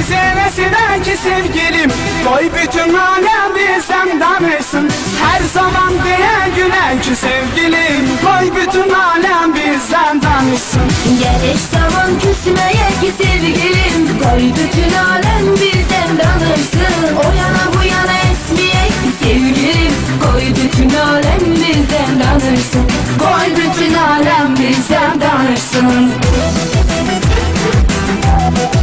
Bize ki sevgilim. Koy bütün alem bizden danışsın Her zaman diye gülen ki sevgilim. Koy bütün alem bizden danışsın Geliş zaman küsmeye ki sevgilim. Koy bütün alem bizden danışsın O yana bu yana esmeye ki sevgilim. Koy bütün alem bizden danışsın Koy bütün alem bizden danışsın Koy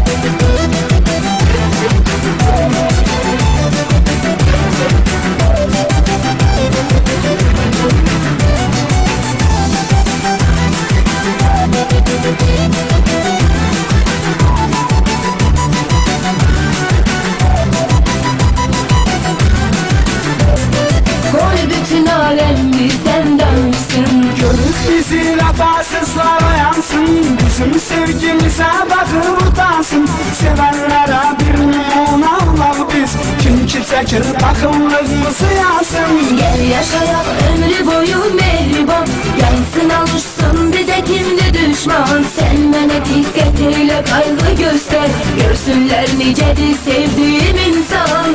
bizi lafasızlara yansın Bizim sevgimize bakıp utansın. Sevenlere bir milyon Allah biz. Kim ki çekir bakımlığımızı yansın. Gel yaşayak ömrü boyu mehriban. Yansın alışsın bize kimdi düşman. Sen bana dikkat eyle kaygı göster. Görsünler nicedir sevdiğim insan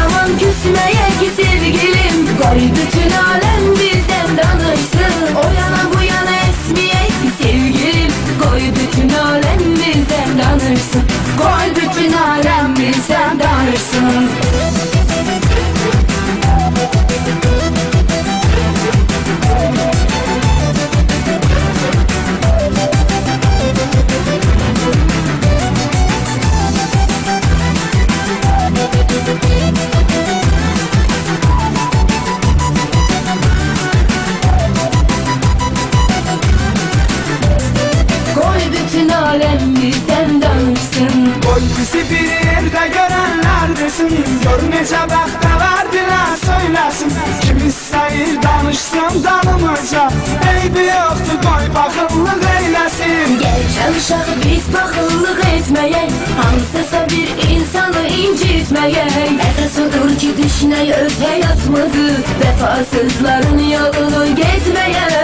zaman küsmeye ki sevgilim Koy bütün alem bizden danışsın. O yana bu yana esmeye ki sevgilim. Koy bütün alem bizden danışsın. Koy bütün alem sen danışsın Koy bütün alem bizden danışsın Koy bizi bir yerde görenler desin Gör necə bəxtə verdilər söyləsin Kim istəyir danışsın danımıza Eybi yoxdur qoy baxımlıq eyləsin Gel çalışaq biz baxıllıq etməyək Hansısa bir insanı incitməyək Əsas odur ki düşünək öz həyatımızı Vəfasızların yolunu getməyək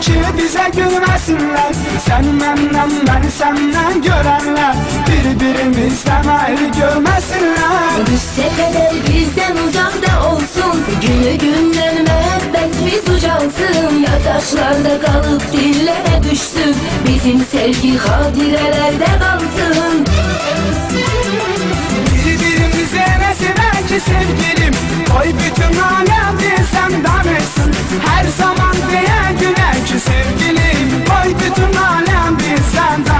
ki bize gülmesinler. Sen benden ben senden görenler Birbirimizden ayrı görmesinler Düşse kadar bizden uzakta olsun. Günü günden müebbetimiz ucansın Yataşlarda kalıp dillere düşsün. Bizim sevgi hadirelerde kalsın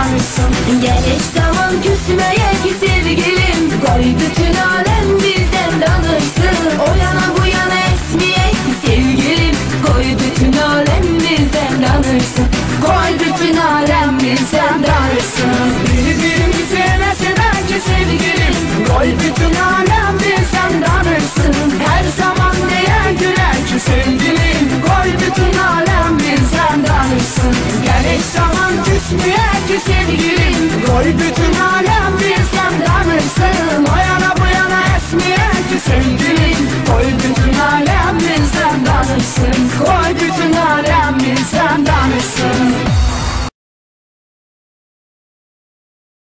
sen danışsın Geliş zaman küsmeye ki sevgilim Koy bütün alem bizden danışsın. O yana bu yana esmeye ki sevgilim. Koy bütün alem bizden danışsın. Koy bütün alem sen danışsın. Birbirimize ne ki sevgilim? Koy bütün alem sen danışsın. Her zaman diye güler ki sevgilim. Koy bütün alem sen danışsın. Gerek zaman küsmeye ki sevgilim. Koy bütün alem sen danışsın